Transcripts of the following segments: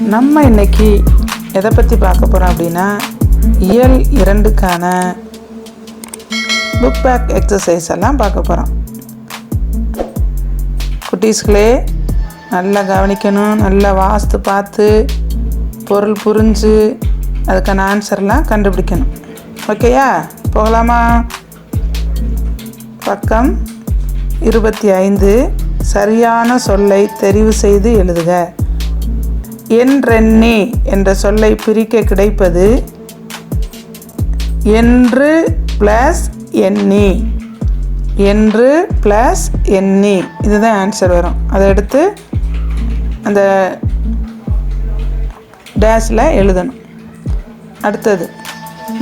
நம்ம இன்னைக்கு எதை பற்றி பார்க்க போகிறோம் அப்படின்னா இயல் இரண்டுக்கான புக் பேக் எக்ஸசைஸ் எல்லாம் பார்க்க போகிறோம் குட்டீஸ்களே நல்லா கவனிக்கணும் நல்லா வாஸ்து பார்த்து பொருள் புரிஞ்சு அதுக்கான ஆன்சர்லாம் கண்டுபிடிக்கணும். ஓகேயா போகலாமா? பக்கம் இருபத்தி ஐந்து சரியான சொல்லை தெரிவு செய்து எழுதுக. என்றெண்ணி என்ற சொல்லை பிரிக்க கிடைப்பது என்று ப்ளஸ் எண்ணி. என்று ப்ளஸ் எண்ணி. இதுதான் ஆன்சர் வரும். அதை எடுத்து அந்த டேஸில் எழுதணும். அடுத்தது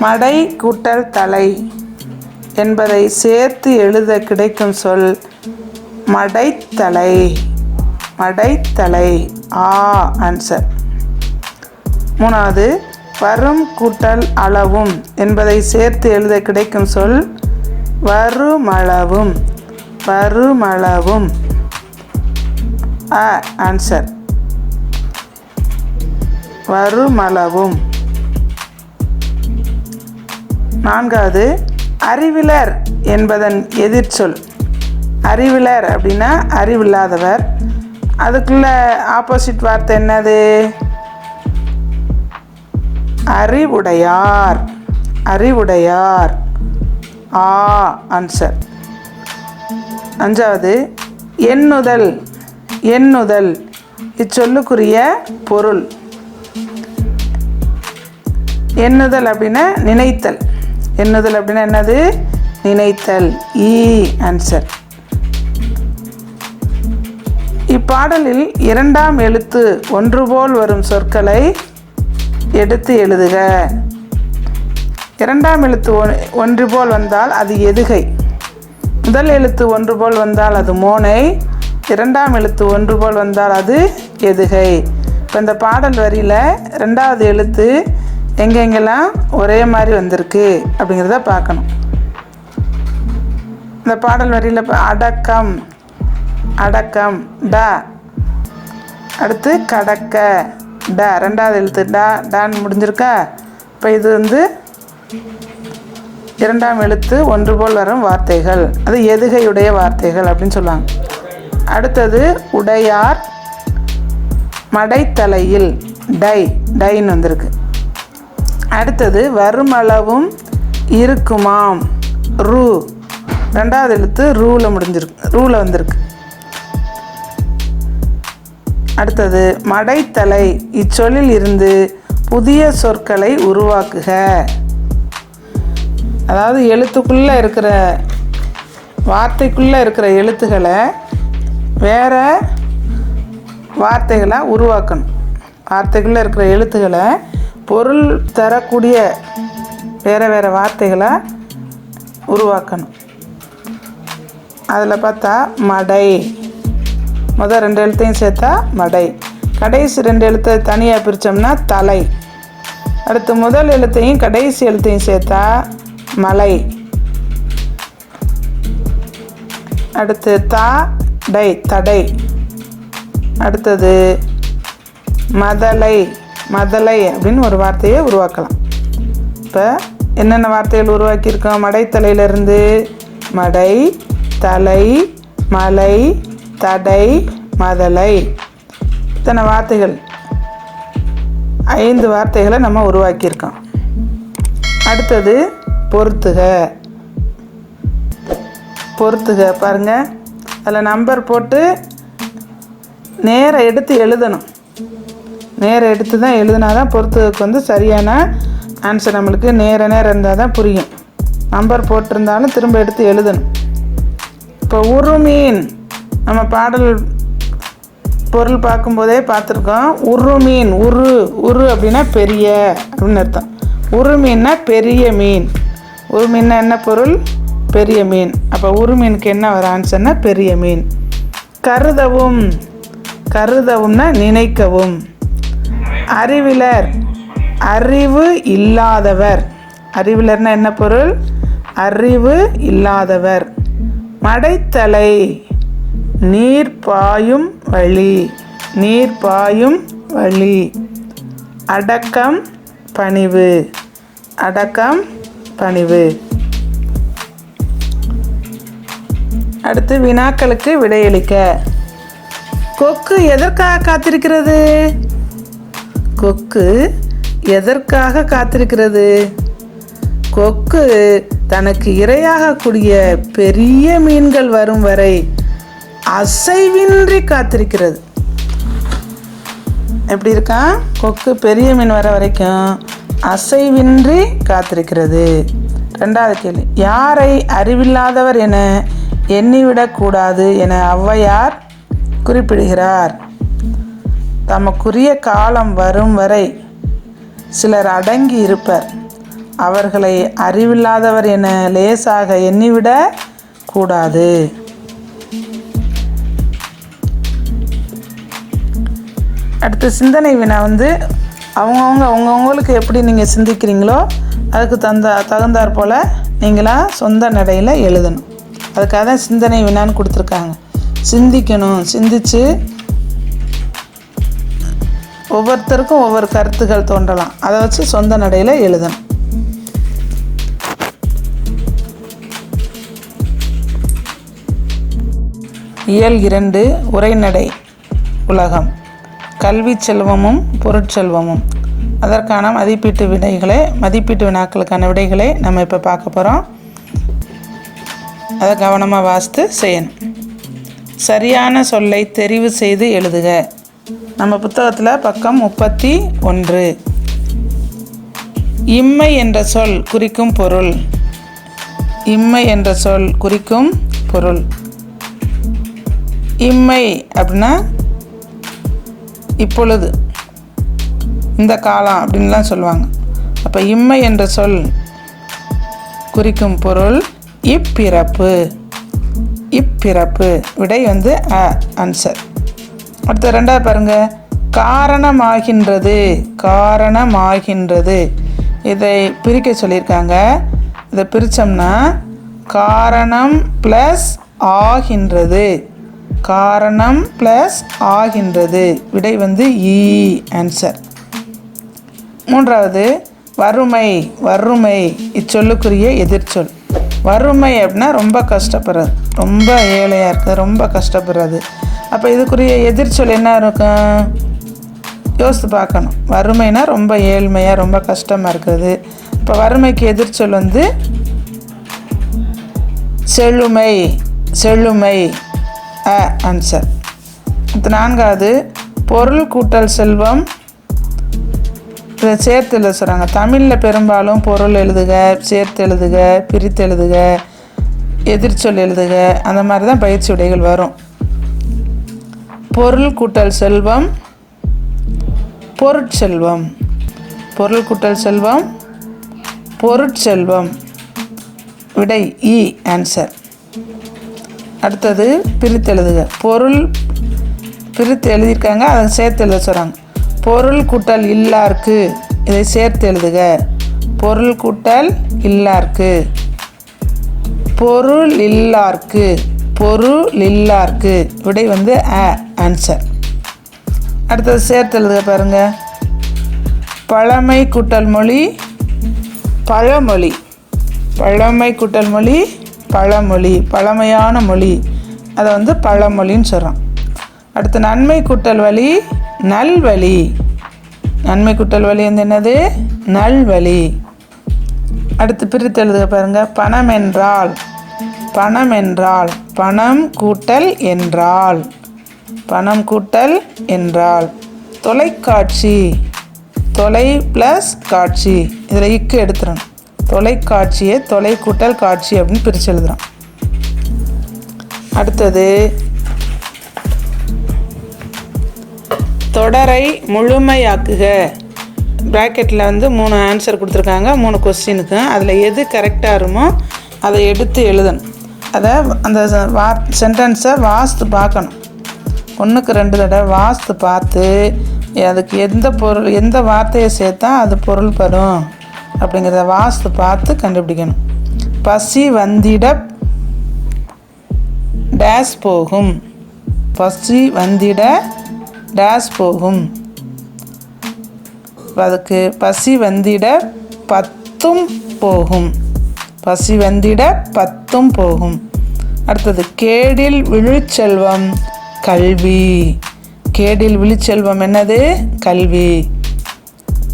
மடை கூட்டல் தலை என்பதை சேர்த்து எழுத கிடைக்கும் சொல் மடைத்தலை மடைத்தலை ஆ ஆன்சர் மூணாவது வரும் கூட்டல் அளவும் என்பதை சேர்த்து எழுத கிடைக்கும் சொல் வருமளவும். வருமளவும். ஆ ஆன்சர் வருமளவும். நான்காவது அறிவிலர் என்பதன் எதிர்ச்சொல். அறிவிலர் அப்படின்னா அறிவில்லாதவர். அதுக்குள்ள ஆப்போசிட் வார்த்தை என்னது? அறிவுடையார். அறிவுடையார். ஆ ஆன்சர் அஞ்சாவது எண்ணுதல். எண்ணுதல். இச்சொல்லுக்குரிய பொருள். எண்ணுதல் அப்படின்னா நினைத்தல். எண்ணுதல் அப்படின்னா என்னது? நினைத்தல். E, இ ஆன்சர் இப்பாடலில் இரண்டாம் எழுத்து ஒன்று போல் வரும் சொற்களை எடுத்து எழுதுக. இரண்டாம் எழுத்து ஒ- ஒன்று போல் வந்தால் அது எதுகை? முதல் எழுத்து ஒன்று போல் வந்தால் அது மோனை இரண்டாம் எழுத்து ஒன்று போல் வந்தால் அது எதுகை. இப்போ இந்த பாடல் வரியில் ரெண்டாவது எழுத்து எங்கெங்கெல்லாம் ஒரே மாதிரி வந்திருக்கு அப்படிங்கிறத பார்க்கணும். இந்த பாடல் வரியில் இப்போ அடக்கம் அடக்கம். ட. அடுத்து கடக்க. ட. ரெண்டாவது எழுத்து. டா. டான்னு முடிஞ்சிருக்கா? இப்போ இது வந்து இரண்டாம் எழுத்து ஒன்று போல் வரும் வார்த்தைகள். அது எதுகையுடைய வார்த்தைகள் அப்படின்னு சொல்லுவாங்க. அடுத்தது உடையார் மடைத்தலையில். டை. டைன்னு வந்திருக்கு. அடுத்தது வருமளவும் இருக்குமாம். ரூ. ரெண்டாவது எழுத்து ரூவில் முடிஞ்சிருக்கு. ரூவில் வந்திருக்கு. அடுத்தது மடைத்தலை. இச்சொல்லில் இருந்து புதிய சொற்களை உருவாக்குக. அதாவது எழுத்துக்குள்ளே இருக்கிற வார்த்தைக்குள்ளே இருக்கிற எழுத்துக்களை வேற வார்த்தைகளாக உருவாக்கணும். வார்த்தைக்குள்ளே இருக்கிற எழுத்துக்களை பொருள் தரக்கூடிய வேறு வேறு வார்த்தைகளை உருவாக்கணும். அதில் பார்த்தா மடை. முதல் ரெண்டு எழுத்தையும் சேர்த்தா மடை கடைசி ரெண்டு எழுத்தை தனியாக பிரித்தோம்னா தலை. அடுத்து முதல் எழுத்தையும் கடைசி எழுத்தையும் சேர்த்தா மலை. அடுத்து தா டை தடை. அடுத்தது மதலை மதலை அப்படின்னு ஒரு வார்த்தையை உருவாக்கலாம். இப்போ என்னென்ன வார்த்தைகள் உருவாக்கியிருக்கோம்? மடைத்தலையிலிருந்து மடை தலை மலை தடை மதலை. இத்தனை வார்த்தைகள். ஐந்து வார்த்தைகளை நம்ம உருவாக்கியிருக்கோம். அடுத்தது பொறுத்துக. பொறுத்துக பாருங்க. அதில் நம்பர் போட்டு நேரம் எடுத்து எழுதணும். நேரம் எடுத்து தான் எழுதினா தான் பொறுத்துக்கு வந்து சரியான ஆன்சர் நம்மளுக்கு நேர நேரம் இருந்தால் தான் புரியும். நம்பர் போட்டிருந்தாலும் திரும்ப எடுத்து எழுதணும். இப்போ உருமீன். நம்ம பாடல் பொருள் பார்க்கும்போதே பார்த்துருக்கோம். உரு மீன் உரு உரு அப்படின்னா பெரிய அப்படின்னு அர்த்தம். உரு மீன்னா பெரிய மீன். உரு மீன்னா என்ன பொருள்? பெரிய மீன். அப்போ உரு மீனுக்கு என்ன வர ஆன்சர்னா பெரிய மீன். கருதவும் கருதவும்னா நினைக்கவும். அறிவிலர் அறிவு இல்லாதவர். அறிவிலர்னா என்ன பொருள்? அறிவு இல்லாதவர். மடைத்தலை. நீர் பாயும் வழி நீர் பாயும் வழி. அடக்கம் பணிவு. அடக்கம் பணிவு. அடுத்து வினாக்களுக்கு விடையளிக்க. கொக்கு எதற்காக காத்திருக்கிறது? கொக்கு எதற்காக காத்திருக்கிறது? கொக்கு தனக்கு இரையாகக்கூடிய பெரிய மீன்கள் வரும் வரை அசைவின்றி காத்திருக்கிறது. எப்படி இருக்கா? கொக்கு பெரிய மீன் வர வரைக்கும் அசைவின்றி காத்திருக்கிறது. ரெண்டாவது கேள்வி. யாரை அறிவில்லாதவர் என எண்ணிவிடக்கூடாது என ஔவையார் குறிப்பிடுகிறார். தமக்குரிய காலம் வரும் வரை சிலர் அடங்கி இருப்பர். அவர்களை அறிவில்லாதவர் என லேசாக எண்ணிவிட கூடாது. அடுத்து சிந்தனை வினா வந்து அவங்கவுங்க அவங்கவுங்களுக்கு எப்படி நீங்கள் சிந்திக்கிறீங்களோ அதுக்கு தந்த தகுந்தாற் போல் நீங்களாக சொந்த நடையில் எழுதணும். அதுக்காக தான் சிந்தனை வினான்னு கொடுத்துருக்காங்க. சிந்திக்கணும் சிந்திச்சு ஒவ்வொருத்தருக்கும் ஒவ்வொரு கருத்துக்கள் தோன்றலாம். அதை வச்சு சொந்த நடையில் எழுதணும். இயல் இரண்டு உரைநடை உலகம். கல்வி செல்வமும் பொருட்செல்வமும். அதற்கான மதிப்பீட்டு விடைகளை மதிப்பீட்டு வினாக்களுக்கான விடைகளை நம்ம இப்போ பார்க்க போகிறோம் அதை கவனமாக வாசித்து செய்யணும். சரியான சொல்லை தெரிவு செய்து எழுதுக. நம்ம புத்தகத்தில் பக்கம் முப்பத்தி ஒன்று. இம்மை என்ற சொல் குறிக்கும் பொருள். இம்மை என்ற சொல் குறிக்கும் பொருள். இம்மை அப்படின்னா இப்பொழுது இந்த காலம் அப்படின்லாம் சொல்லுவாங்க. அப்போ இம்மை என்ற சொல் குறிக்கும் பொருள் இப்பிறப்பு. இப்பிறப்பு. விடை வந்து அ ஆன்சர் அடுத்த ரெண்டாவது பாருங்கள் காரணமாகின்றது. காரணமாகின்றது. இதை பிரிக்க சொல்லியிருக்காங்க. இதை பிரித்தோம்னா காரணம் ப்ளஸ் ஆகின்றது. காரணம் ப்ளஸ் ஆகின்றது. விடை வந்து e, இ ஆன்சர் மூன்றாவது வறுமை வறுமை இச்சொல்லுக்குரிய எதிர்ச்சொல். வறுமை அப்படின்னா ரொம்ப கஷ்டப்படுறது. ரொம்ப ஏழையாக இருக்குது ரொம்ப கஷ்டப்படுறது. அப்போ இதுக்குரிய எதிர்ச்சொல் என்ன இருக்கும்? யோசித்து பார்க்கணும். வறுமைனா ரொம்ப ஏழ்மையாக ரொம்ப கஷ்டமாக இருக்குது இப்போ வறுமைக்கு எதிர்ச்சொல் வந்து செழுமை செழுமை. அ ஆன்சர் அடுத்து நான்காவது பொருள் கூட்டல் செல்வம். சேர்த்து எழுத சொல்கிறாங்க தமிழில் பெரும்பாலும் பொருள் எழுதுக சேர்த்து எழுதுக பிரித்து எழுதுக எதிர்ச்சொல் எழுதுக அந்த மாதிரி தான் பயிற்சி உடைகள் வரும். பொருள் கூட்டல் செல்வம் பொருட்செல்வம். பொருள் கூட்டல் செல்வம் பொருட்செல்வம். விடை e, இ ஆன்சர் அடுத்தது பிரித்து எழுதுக. பொருள் பிரித்து எழுதியிருக்காங்க அதை சேர்த்து எழுத சொல்கிறாங்க பொருள் கூட்டல் இல்லாருக்கு இதை சேர்த்து எழுதுக. பொருள் கூட்டல் இல்லார்க்கு. பொருள் இல்லார்க்கு பொருள் இல்லார்க்கு. விடை வந்து அ ஆன்சர் அடுத்தது சேர்த்து எழுதுக பாருங்க. பழமை கூட்டல் மொழி பழமொழி. பழமை கூட்டல் மொழி பழமொழி பழமையான மொழி. அதை வந்து பழமொழின்னு சொல்கிறோம் அடுத்து நன்மை கூட்டல் வழி நல்வழி நன்மை கூட்டல் வழி வந்து என்னது? நல்வழி அடுத்து பிரித்து எழுதுக பாருங்கள் பணம் என்றால் பணம் என்றால் பணம் கூட்டல் என்றால். பணம் கூட்டல் என்றால். தொலைக்காட்சி தொலை ப்ளஸ் காட்சி. இதில் இக்கு எடுத்துடணும் தொலைக்காட்சியை தொலை கூட்டல் காட்சி அப்படின்னு பிரித்து எழுதுகிறோம் அடுத்தது தொடரை முழுமையாக்குக. ப்ராக்கெட்டில் வந்து மூணு ஆன்சர் கொடுத்துருக்காங்க மூணு கொஸ்டினுக்கு அதில் எது கரெக்டாக இருக்குமோ அதை எடுத்து எழுதணும். அதை அந்த வா சென்டென்ஸை வாஸ்து பார்க்கணும். ஒன்றுக்கு ரெண்டு தடவை வாஸ்து பார்த்து அதுக்கு எந்த பொருள் எந்த வார்த்தையை சேர்த்தா அது பொருள் பெறும் அப்படிங்கிறத வாஸ்து பார்த்து கண்டுபிடிக்கணும். பசி வந்திட டேஸ் போகும். பசி வந்திட டேஸ் போகும். அதுக்கு பசி வந்திட பத்தும் போகும். பசி வந்திட பத்தும் போகும். அடுத்தது கேடில் விழுச்செல்வம் கல்வி. கேடில் விழுச்செல்வம் என்னது? கல்வி.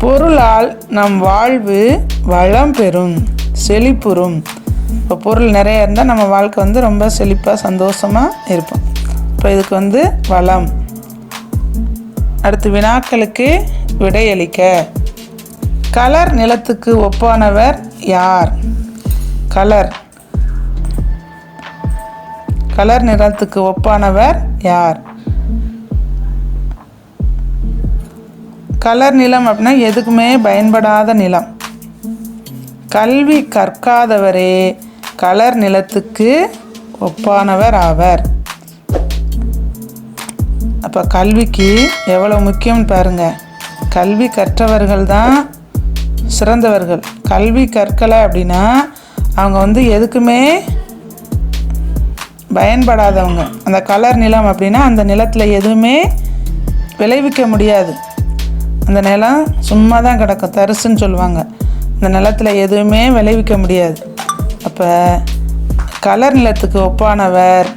பொருளால் நம் வாழ்வு வளம் பெறும் செழிப்புறும். இப்போ பொருள் நிறைய இருந்தால் நம்ம வாழ்க்கை வந்து ரொம்ப செழிப்பாக சந்தோஷமாக இருப்போம். இப்போ இதுக்கு வந்து வளம். அடுத்து வினாக்களுக்கு விடையளிக்க கலர் நிலத்துக்கு ஒப்பானவர் யார்? கலர். கலர் நிறத்துக்கு ஒப்பானவர் யார்? கலர் நிலம் அப்படின்னா எதுக்குமே பயன்படாத நிலம். கல்வி கற்காதவரே கலர் நிலத்துக்கு ஒப்பானவர் ஆவர். அப்போ கல்விக்கு எவ்வளோ முக்கியம்னு பாருங்கள் கல்வி கற்றவர்கள் தான் சிறந்தவர்கள். கல்வி கற்கலை அப்படின்னா அவங்க வந்து எதுக்குமே பயன்படாதவங்க. அந்த கலர் நிலம் அப்படின்னா அந்த நிலத்தில் எதுவுமே விளைவிக்க முடியாது. அந்த நிலம் சும்மா தான் கிடக்கும். தரிசுன்னு சொல்லுவாங்க. அந்த நிலத்தில் எதுவுமே விளைவிக்க முடியாது. அப்போ கலர் நிலத்துக்கு ஒப்பானவர்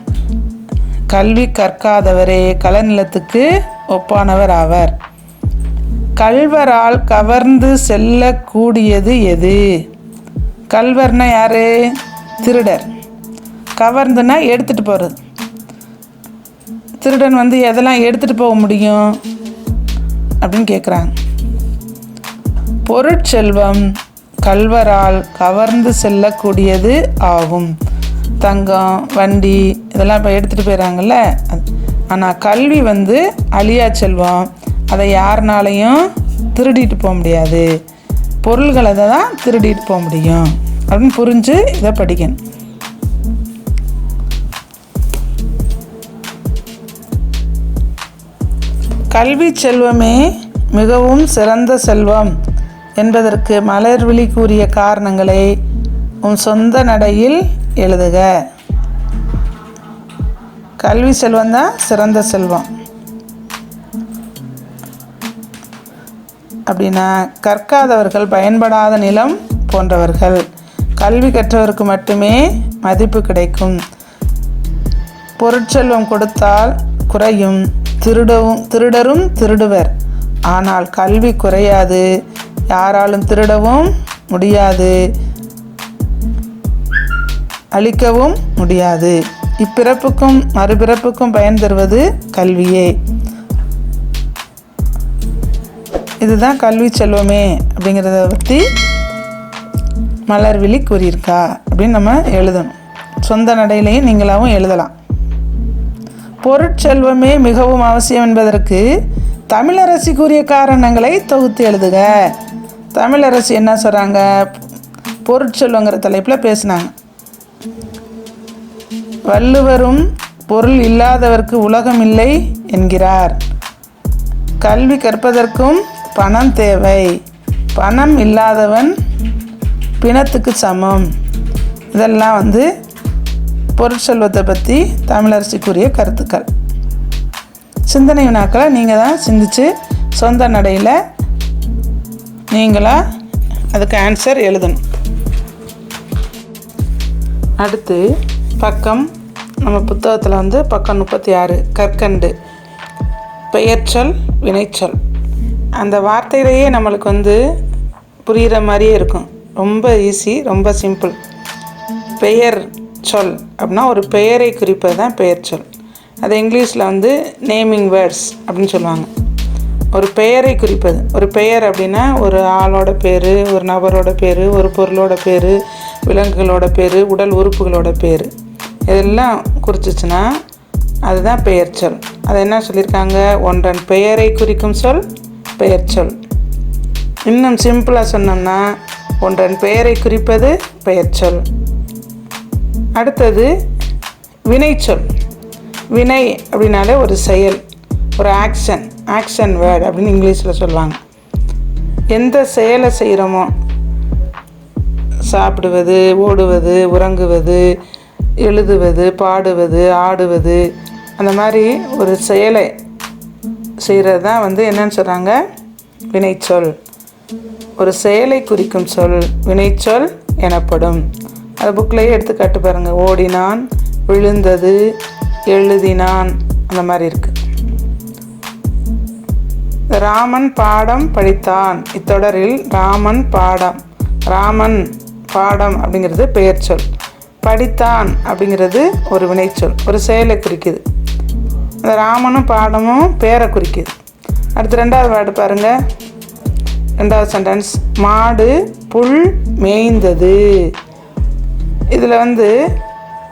கல்வி கற்காதவரே கலர் நிலத்துக்கு ஒப்பானவர் ஆவர். கல்வரால் கவர்ந்து செல்லக்கூடியது எது? கல்வர்னா யார்? திருடர். கவர்ந்துன்னா எடுத்துகிட்டு போகிறது திருடன் வந்து எதெல்லாம் எடுத்துகிட்டு போக முடியும்? அப்படின்னு கேட்குறாங்க பொருட்செல்வம் கல்வரால் கவர்ந்து செல்லக்கூடியது ஆகும். தங்கம் வண்டி இதெல்லாம் இப்போ எடுத்துகிட்டு போயிடறாங்கல்ல ஆனால் கல்வி வந்து அழியா செல்வம். அதை யாருனாலையும் திருடிட்டு போக முடியாது. பொருள்களை தான் திருடிட்டு போக முடியும். அப்படின்னு புரிஞ்சு இதை படிக்கணும். கல்வி செல்வமே மிகவும் சிறந்த செல்வம் என்பதற்கு மலர்விழி கூறிய காரணங்களை உன் சொந்த நடையில் எழுதுக. கல்வி செல்வம் தான் சிறந்த செல்வம். அப்படின்னா கற்காதவர்கள் பயன்படாத நிலம் போன்றவர்கள். கல்வி கற்றவருக்கு மட்டுமே மதிப்பு கிடைக்கும். பொருட்செல்வம் கொடுத்தால் குறையும். திருடவும் திருடரும் திருடுவர். ஆனால் கல்வி குறையாது. யாராலும் திருடவும் முடியாது. அழிக்கவும் முடியாது. இப்பிறப்புக்கும் மறுபிறப்புக்கும் பயன் தருவது கல்வியே. இதுதான் கல்வி செல்வமே அப்படிங்கிறத பற்றி மலர்விழி கூறியிருக்கா அப்படின்னு நம்ம எழுதணும். சொந்த நடையிலையும் நீங்களாகவும் எழுதலாம். பொருட்செல்வமே மிகவும் அவசியம் என்பதற்கு தமிழரசிக்குரிய காரணங்களை தொகுத்து எழுதுக. தமிழரசி என்ன சொல்கிறாங்க பொருட்செல்வங்கிற தலைப்பில் பேசினாங்க. வள்ளுவரும் பொருள் இல்லாதவர்க்கு உலகம் இல்லை என்கிறார். கல்வி கற்பதற்கும் பணம் தேவை. பணம் இல்லாதவன் பிணத்துக்கு சமம். இதெல்லாம் வந்து பொருட்செல்வத்தை பற்றி தமிழரசிக்குரிய கருத்துக்கள். சிந்தனை வினாக்களை நீங்கள் தான் சிந்திச்சு சொந்த நடையில் நீங்களாக அதுக்கு ஆன்சர் எழுதணும். அடுத்து பக்கம் நம்ம புத்தகத்தில் வந்து பக்கம் முப்பத்தி ஆறு கற்கண்டு பெயர்ச்சொல் வினைச்சொல். அந்த வார்த்தையிலேயே நம்மளுக்கு வந்து புரிகிற மாதிரியே இருக்கும். ரொம்ப ஈஸி ரொம்ப சிம்பிள் பெயர் சொல். அப்படின்னா ஒரு பெயரை குறிப்பது தான் பெயர் சொல். அது இங்கிலீஷில் வந்து நேமிங் வேர்ட்ஸ் அப்படின்னு சொல்லுவாங்க. ஒரு பெயரை குறிப்பது. ஒரு பெயர் அப்படின்னா ஒரு ஆளோட பேர் ஒரு நபரோட பேர் ஒரு பொருளோட பேர் விலங்குகளோட பேர் உடல் உறுப்புகளோட பேர். இதெல்லாம் குறிச்சிச்சுன்னா அதுதான் பெயர் சொல். அது என்ன சொல்லியிருக்காங்க? ஒன்றன் பெயரை குறிக்கும் சொல் பெயர் சொல். இன்னும் சிம்பிளாக சொன்னோம்னா ஒன்றன் பெயரை குறிப்பது பெயர் சொல். அடுத்தது வினைச்சொல். வினை அப்படின்னாலே ஒரு செயல் ஒரு ஆக்ஷன் ஆக்ஷன் வேர்டு அப்படின்னு இங்கிலீஷில் சொல்லுவாங்க. எந்த செயலை செய்கிறோமோ சாப்பிடுவது ஓடுவது உறங்குவது எழுதுவது பாடுவது ஆடுவது அந்த மாதிரி ஒரு செயலை செய்கிறது தான் வந்து என்னன்னு சொல்கிறாங்க வினைச்சொல். ஒரு செயலை குறிக்கும் சொல் வினைச்சொல் எனப்படும். அது புக்லேயே எடுத்துக்காட்டு பாருங்கள் ஓடினான் விழுந்தது எழுதினான். அந்த மாதிரி இருக்குது ராமன் பாடம் படித்தான். இத்தொடரில் ராமன் பாடம். ராமன் பாடம் அப்படிங்கிறது பெயர் சொல். படித்தான் அப்படிங்கிறது ஒரு வினைச்சொல். ஒரு செயலை குறிக்குது. அந்த ராமனும் பாடமும் பேரை குறிக்குது. அடுத்து ரெண்டாவது வேர்டு பாருங்கள் ரெண்டாவது சென்டென்ஸ் மாடு புல் மேய்ந்தது. இதில் வந்து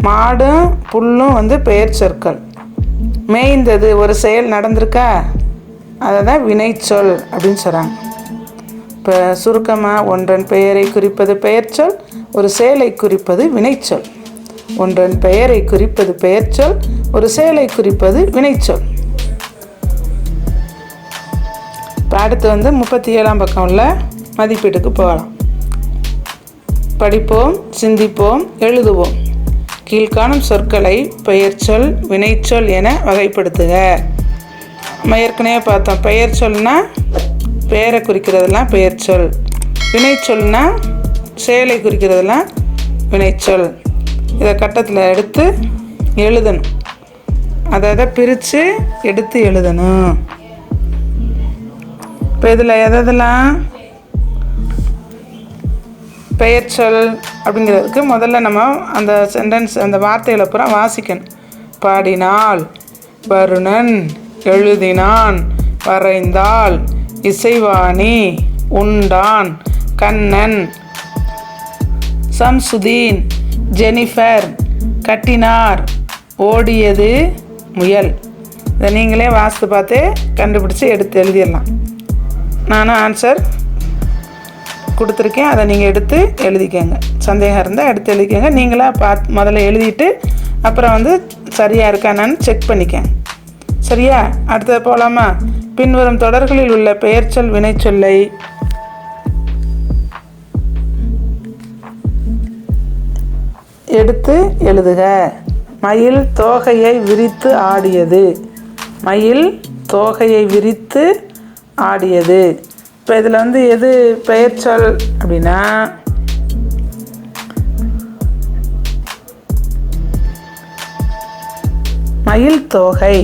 மாடும் புல்லும் வந்து பெயர் சொற்கள். மேய்ந்தது ஒரு செயல் நடந்திருக்கா? அதை தான் வினைச்சொல் அப்படின்னு சொல்கிறாங்க இப்போ சுருக்கமாக ஒன்றன் பெயரை குறிப்பது பெயர்ச்சொல் ஒரு செயலை குறிப்பது வினைச்சொல் ஒன்றன் பெயரை குறிப்பது பெயர்ச்சொல் ஒரு செயலை குறிப்பது வினைச்சொல் இப்போ அடுத்து வந்து முப்பத்தி ஏழாம் பக்கம் உள்ள மதிப்பீட்டுக்கு போகலாம். படிப்போம் சிந்திப்போம் எழுதுவோம். கீழ்காணும் சொற்களை பெயர்ச்சொல் வினைச்சொல் என வகைப்படுத்துக. நம்ம ஏற்கனவே பார்த்தோம் பெயர் சொல்னா பெயரை குறிக்கிறதெல்லாம் பெயர் சொல். வினைச்சொல்னா செயலை குறிக்கிறதெல்லாம் வினைச்சொல் இதை கட்டத்தில் எடுத்து எழுதணும். அதை அதை பிரித்து எடுத்து எழுதணும். இப்போ இதில் எதெல்லாம் பெயர்ச்சொல் அப்படிங்கிறதுக்கு முதல்ல நம்ம அந்த சென்டென்ஸ் அந்த வார்த்தைகளை பூரா வாசிக்கணும். பாடினாள் வருணன் எழுதினான் வரைந்தாள் இசைவாணி உண்டான் கண்ணன் சம்சுதீன் ஜெனிஃபர் கட்டினார் ஓடியது முயல். இதை நீங்களே வாசித்து பார்த்து கண்டுபிடிச்சி எடுத்து எழுதிடலாம். நானும் ஆன்சர் கொடுத்துருக்கேன். அதை நீங்கள் எடுத்து எழுதிக்கோங்க. சந்தேகம் இருந்தால் எடுத்து எழுதிக்கோங்க. நீங்களாக பார்த்து முதல்ல எழுதிட்டு அப்புறம் வந்து சரியாக இருக்கானான்னு செக் பண்ணிக்கங்க. சரியா? அடுத்தது போகலாமா பின்வரும் தொடர்களில் உள்ள பெயர்ச்சொல் வினைச்சொல்லை எடுத்து எழுதுக. மயில் தோகையை விரித்து ஆடியது. மயில் தோகையை விரித்து ஆடியது. இப்போ இதில் வந்து எது பெயர்ச்சொல் அப்படின்னா மயில் தோகை.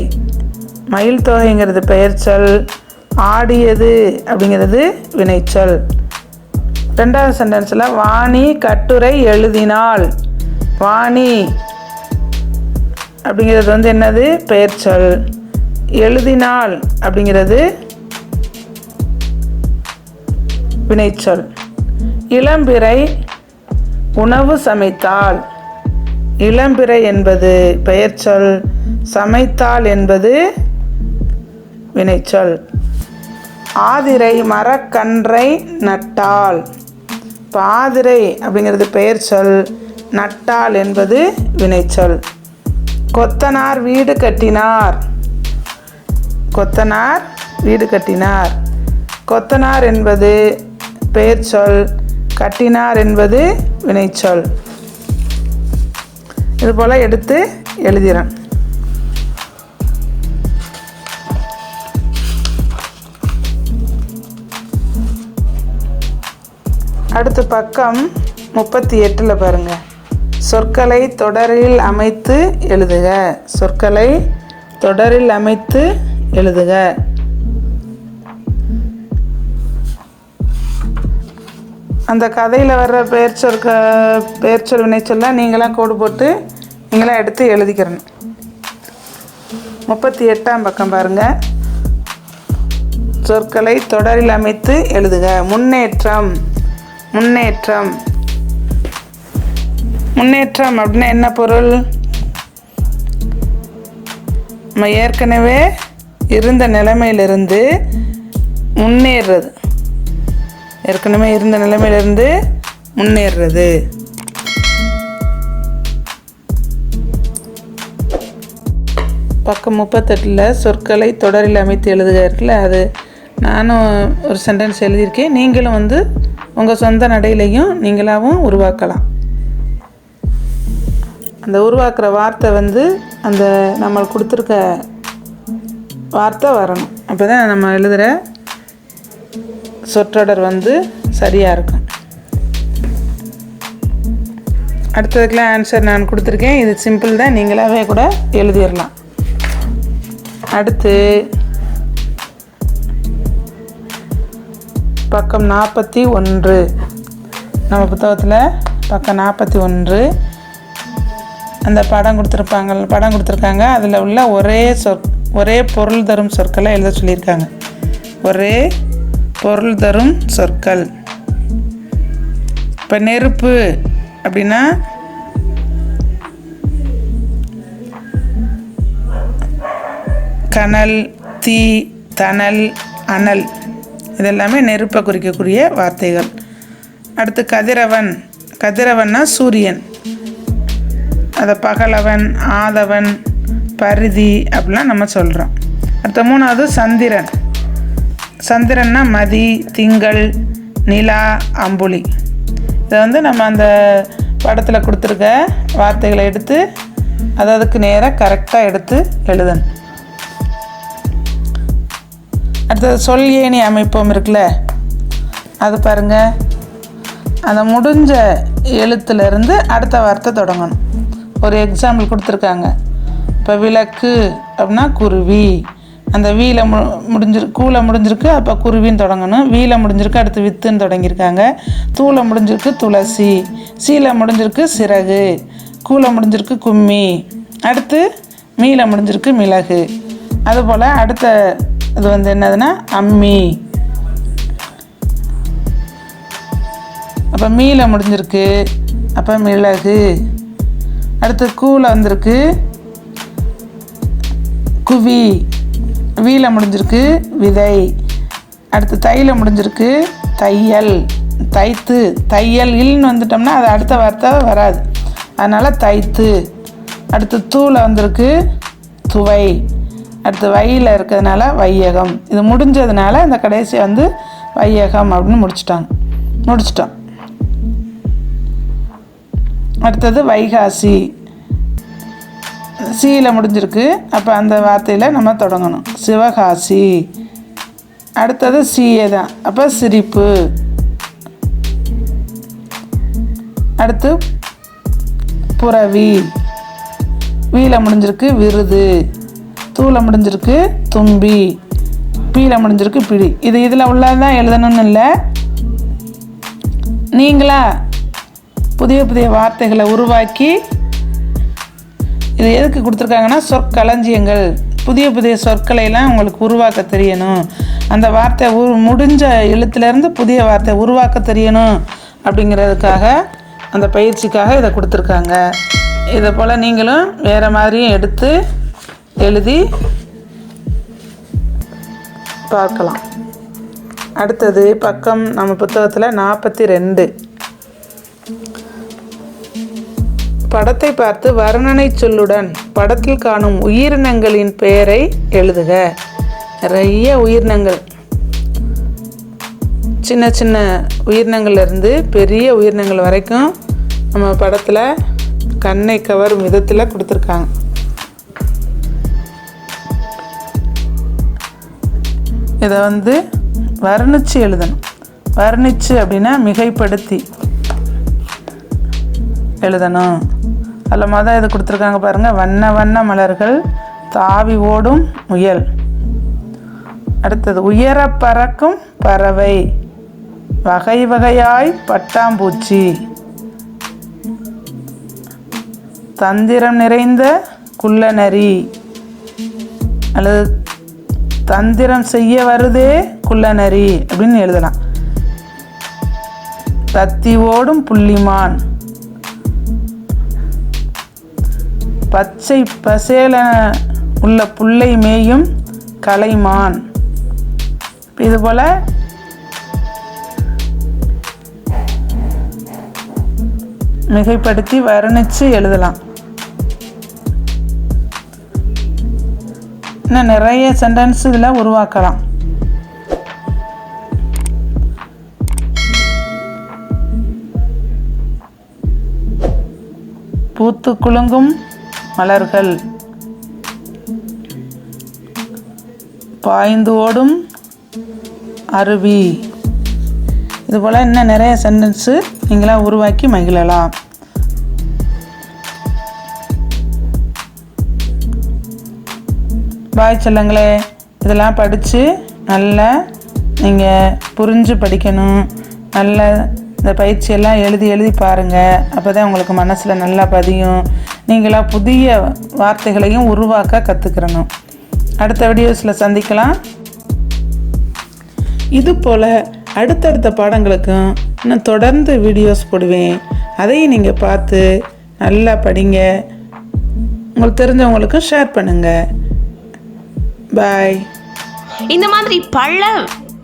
மயில் தோகைங்கிறது பெயர்ச்சொல் ஆடியது அப்படிங்கிறது வினைச்சொல் ரெண்டாவது சென்டென்ஸில் வாணி கட்டுரை எழுதினாள். வாணி அப்படிங்கிறது வந்து என்னது? பெயர்ச்சொல் எழுதினாள் அப்படிங்கிறது வினைச்சொல். இளம்பிறை உணவு சமைத்தால். இளம்பிறை என்பது பெயர்ச்சொல். சமைத்தால் என்பது வினைச்சொல். ஆதிரை மரக்கன்றை நட்டாள் பாதிரை அப்படிங்கிறது பெயர் சொல் என்பது வினைச்சொல். கொத்தனார் வீடு கட்டினார். கொத்தனார் வீடு கட்டினார். கொத்தனார் என்பது பெயர்ச்சொல் கட்டினார் என்பது வினைச்சொல். இது போல் எடுத்து எழுதிறேன். அடுத்த பக்கம் முப்பத்தி எட்டில் பாருங்க. சொற்களை தொடரில் அமைத்து எழுதுக. சொற்களை தொடரில் அமைத்து எழுதுக. அந்த கதையில் வர்ற பெயர் சொற்க வினைச்சொல்லாம் நீங்களாம் கோடு போட்டு நீங்களாம் எடுத்து எழுதிக்கிறணும் முப்பத்தி எட்டாம் பக்கம் பாருங்கள் சொற்களை தொடரில் அமைத்து எழுதுக. முன்னேற்றம் முன்னேற்றம். முன்னேற்றம் அப்படின்னா என்ன பொருள்? நம்ம ஏற்கனவே இருந்த நிலைமையிலிருந்து முன்னேறுறது. ஏற்கனவே இருந்த நிலைமையிலிருந்து முன்னேறுறது. பக்கம் முப்பத்தெட்டில் சொற்களை தொடரில் அமைத்து எழுதுக இருக்குல்ல அது நானும் ஒரு சென்டென்ஸ் எழுதியிருக்கேன். நீங்களும் வந்து உங்கள் சொந்த நடையிலையும் நீங்களாகவும் உருவாக்கலாம். அந்த உருவாக்குற வார்த்தை வந்து அந்த நம்ம கொடுத்துருக்க வார்த்தை வரணும். அப்போ தான் நம்ம எழுதுகிற சொற்றொடர் வந்து சரியாக இருக்கும். அடுத்ததுக்கெலாம் ஆன்சர் நான் கொடுத்துருக்கேன். இது சிம்பிள் தான். நீங்களாகவே கூட எழுதிடலாம் அடுத்து பக்கம் நாற்பத்தி ஒன்று. நம்ம புத்தகத்தில் பக்கம் நாற்பத்தி ஒன்று. அந்த படம் கொடுத்துருப்பாங்க படம் கொடுத்துருக்காங்க. அதில் உள்ள ஒரே சொற் ஒரே பொருள் தரும் சொற்களை எழுத சொல்லியிருக்காங்க. ஒரே பொருள் தரும் சொற்கள். இப்போ நெருப்பு அப்படின்னா கனல் தீ தணல் அனல். இதெல்லாமே நெருப்பை குறிக்கக்கூடிய வார்த்தைகள். அடுத்து கதிரவன். கதிரவன்னா சூரியன். அதை பகலவன் ஆதவன் பரிதி அப்படிலாம் நம்ம சொல்கிறோம் அடுத்த மூணாவது சந்திரன். சந்திரன்னா மதி திங்கள் நிலா அம்புலி. இதை வந்து நம்ம அந்த படத்தில் கொடுத்துருக்க வார்த்தைகளை எடுத்து அது அதுக்கு நேராக கரெக்டாக எடுத்து எழுதணும். அடுத்தது சொல் ஏணி அமைப்போம் இருக்குல்ல அது பாருங்கள் அந்த முடிஞ்ச எழுத்துலேருந்து அடுத்த வார்த்தை தொடங்கணும். ஒரு எக்ஸாம்பிள் கொடுத்துருக்காங்க. இப்போ விளக்கு அப்படின்னா குருவி. அந்த வீல மு முடிஞ்சிரு கூலை முடிஞ்சிருக்கு அப்போ குருவின்னு தொடங்கணும். வீல முடிஞ்சிருக்கு அடுத்து வித்துன்னு தொடங்கியிருக்காங்க. தூளை முடிஞ்சிருக்கு துளசி. சீலை முடிஞ்சிருக்கு சிறகு. கூலை முடிஞ்சிருக்கு கும்மி. அடுத்து மீல முடிஞ்சிருக்கு மிளகு. அதுபோல் அடுத்த இது வந்து என்னதுன்னா அம்மி. அப்போ மீல முடிஞ்சிருக்கு அப்போ மிளகு. அடுத்து கூலை வந்திருக்கு குவி. வீல முடிஞ்சிருக்கு விதை. அடுத்து தையில் முடிஞ்சிருக்கு தையல். தைத்து தையல் இல்னு வந்துட்டோம்னா அது அடுத்த வார்த்தை வராது. அதனால் தைத்து. அடுத்து தூள வந்திருக்கு துவை. அடுத்து வையில் இருக்கிறதுனால வையகம். இது முடிஞ்சதுனால இந்த கடைசி வந்து வையகம் அப்படின்னு முடிச்சிட்டாங்க. முடிச்சிட்டோம். அடுத்தது வைகாசி. சீயில் முடிஞ்சிருக்கு. அப்போ அந்த வார்த்தையில் நம்ம தொடங்கணும். சிவகாசி. அடுத்தது சீயே தான். அப்போ சிரிப்பு. அடுத்து புறவி. வீல முடிஞ்சிருக்கு விருது. தூளை முடிஞ்சிருக்கு தும்பி. பீல முடிஞ்சிருக்கு பிடி. இது இதில் உள்ளதான் எழுதணும்னு இல்லை. நீங்களா? புதிய புதிய வார்த்தைகளை உருவாக்கி இது எதுக்கு கொடுத்துருக்காங்கன்னா சொற்களஞ்சியங்கள். புதிய புதிய சொற்களையெல்லாம் உங்களுக்கு உருவாக்க தெரியணும். அந்த வார்த்தை உரு முடிஞ்ச எழுத்துலேருந்து புதிய வார்த்தை உருவாக்க தெரியணும் அப்படிங்கிறதுக்காக அந்த பயிற்சிக்காக இதை கொடுத்துருக்காங்க. இதை போல் நீங்களும் வேறு மாதிரியும் எடுத்து எழுதி பார்க்கலாம். அடுத்தது பக்கம் நம்ம புத்தகத்தில் நாற்பத்தி ரெண்டு. படத்தை பார்த்து வர்ணனை சொல்லுடன் படத்தில் காணும் உயிரினங்களின் பெயரை எழுதுக. நிறைய உயிரினங்கள். சின்ன சின்ன உயிரினங்கள்லேருந்து பெரிய உயிரினங்கள் வரைக்கும் நம்ம படத்தில் கண்ணை கவரும் விதத்தில் கொடுத்துருக்காங்க. இதை வந்து வர்ணிச்சு எழுதணும். வர்ணிச்சு அப்படின்னா மிகைப்படுத்தி. எழுதணும். அதில் மொதல் இது கொடுத்துருக்காங்க பாருங்கள் வண்ண வண்ண மலர்கள் தாவி ஓடும் முயல். அடுத்தது உயர பறக்கும் பறவை. வகை வகையாய் பட்டாம்பூச்சி. தந்திரம் நிறைந்த குள்ளநரி. அல்லது தந்திரம் செய்ய வருதே குள்ளநரி அப்படின்னு எழுதலாம். தத்தி ஓடும் புள்ளிமான். பச்சை பசேல உள்ள புல்லை மேயும் கலைமான். இதுபோல் மிகைப்படுத்தி வர்ணித்து எழுதலாம். இன்னும் நிறைய சென்டென்ஸ் இதில் உருவாக்கலாம். பூத்து குலுங்கும் மலர்கள். பாய்ந்து ஓடும் அருவி. இதுபோல் இன்னும் நிறைய சென்டென்ஸு நீங்களாக உருவாக்கி மகிழலாம். பாய் செல்லங்களே இதெல்லாம் படித்து நல்லா நீங்கள் புரிஞ்சு படிக்கணும். நல்ல இந்த பயிற்சியெல்லாம் எழுதி எழுதி பாருங்கள் அப்போ தான் உங்களுக்கு மனசில் நல்லா பதியும். நீங்களாக புதிய வார்த்தைகளையும் உருவாக்க கற்றுக்கிறணும் அடுத்த வீடியோஸில் சந்திக்கலாம். இது போல் அடுத்தடுத்த பாடங்களுக்கும் இன்னும் தொடர்ந்து வீடியோஸ் போடுவேன். அதையும் நீங்கள் பார்த்து நல்லா படிங்க. உங்களுக்கு தெரிஞ்சவங்களுக்கும் ஷேர் பண்ணுங்கள் பாய். இந்த மாதிரி பல